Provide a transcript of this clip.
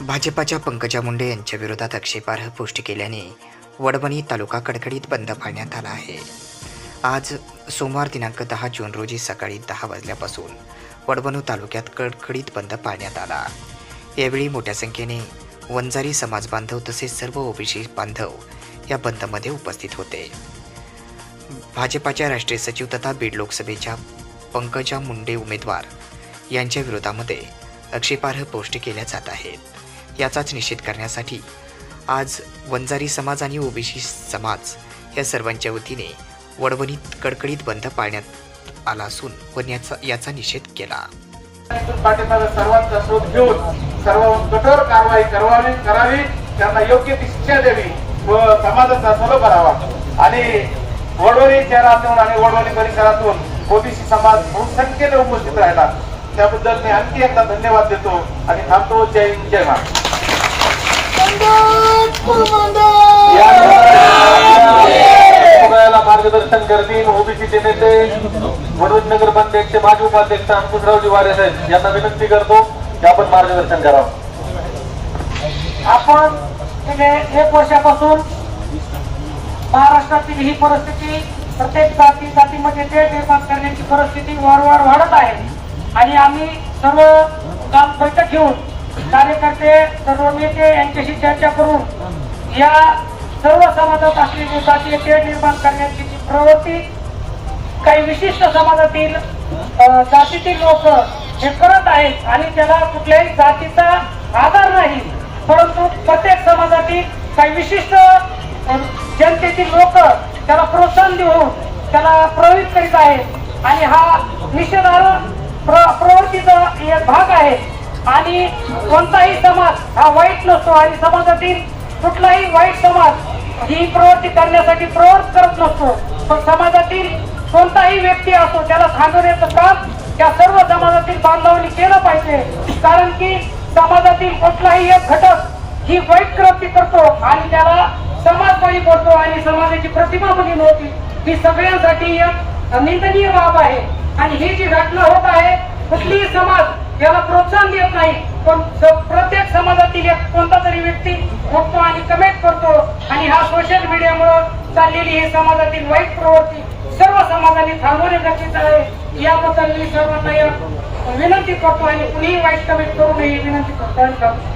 भाजपाच्या पंकजा मुंडे यांच्या विरोधात आक्षेपार्ह पोस्ट केल्याने वडवणी तालुका कडकडीत बंद पाळण्यात आला आहे. आज सोमवार दिनांक दहा जून रोजी सकाळी दहा वाजल्यापासून वडवणू तालुक्यात कडकडीत बंद पाळण्यात आला. यावेळी मोठ्या संख्येने वंजारी समाज बांधव तसेच सर्व ओबीसी बांधव या बंदमध्ये उपस्थित होते. भाजपाच्या राष्ट्रीय सचिव तथा बीड लोकसभेच्या पंकजा मुंडे उमेदवार यांच्या विरोधामध्ये आक्षेपार्ह पोस्ट केल्या जात आहेत. याचाच निषेध करण्यासाठी आज वंजारी समाज आणि ओबीसी समाज या सर्वांच्या वतीने वडवणीत कडकडीत बंद पाळण्यात आला असून पण याचा याचा निषेध केला. सर्वांचा शोध घेऊन सर्व कठोर कारवाई करावी करावी त्यांना योग्य ती शिक्षा द्यावी व समाजाचा सलो करावा. आणि वडवणी शहरातून आणि वडवणी परिसरातून ओबीसी समाज बहुसंख्येने उपस्थित राहिला. त्याबद्दल मी आणखी एकदा धन्यवाद देतो आणि थांबतो. जय हिंद, जय महाराष्ट्र. सगळ्याला मार्गदर्शन करतील ओबीसीचे नेते वडोद नगर पंचायतचे माजी उपाध्यक्ष अंकुशरावजी वारे साहेब. यांना विनंती करतो की आपण मार्गदर्शन करावं. आपण गेले एक वर्षापासून महाराष्ट्रातील ही परिस्थिती प्रत्येक जाती जातीमध्ये तेढ निर्माण करण्याची परिस्थिती वारंवार वाढत आहे. आणि आम्ही सर्व काम बैठक घेऊन कार्यकर्ते सर्व नेते यांच्याशी चर्चा करून या सर्व समाजात असलेली जातीय खेळ निर्माण करण्याची जी प्रवृत्ती काही विशिष्ट समाजातील जातीतील लोक हे करत आहेत आणि त्याला कुठल्याही जातीचा आधार नाही. परंतु प्रत्येक समाजातील काही विशिष्ट जनतेतील लोक त्याला प्रोत्साहन देऊन त्याला प्रवृत्त करीत आहेत. आणि हा निषेधार्ह प्रवृत्तीचा एक भाग आहे. आणि कोणताही समाज हा वाईट नसतो आणि समाजातील कुठलाही वाईट समाज ही प्रवृत्ती करण्यासाठी प्रवृत्त करत नसतो. पण समाजातील कोणताही व्यक्ती असो त्याला थांबवण्याचं काम त्या सर्व समाजातील बांधवांनी केलं पाहिजे. कारण की समाजातील कुठलाही एक घटक ही वाईट कृती करतो आणि त्याला समाज बळी पडतो आणि समाजाची प्रतिमा बनी होती ही सगळ्यांसाठी एक निंदनीय बाब आहे. आणि ही जी घटना होत आहे कुठलीही समाज याला प्रोत्साहन देत नाही. पण प्रत्येक समाजातील एक कोणता तरी व्यक्ती उठतो आणि कमेंट करतो. आणि हा सोशल मीडियामुळे चाललेली ही समाजातील वाईट प्रवृत्ती सर्व समाजाने थांबवणे गरजेचं आहे. याबद्दल मी सर्वांना विनंती करतो आणि कुणीही वाईट कमेंट करू नये विनंती करतो आणि करतो.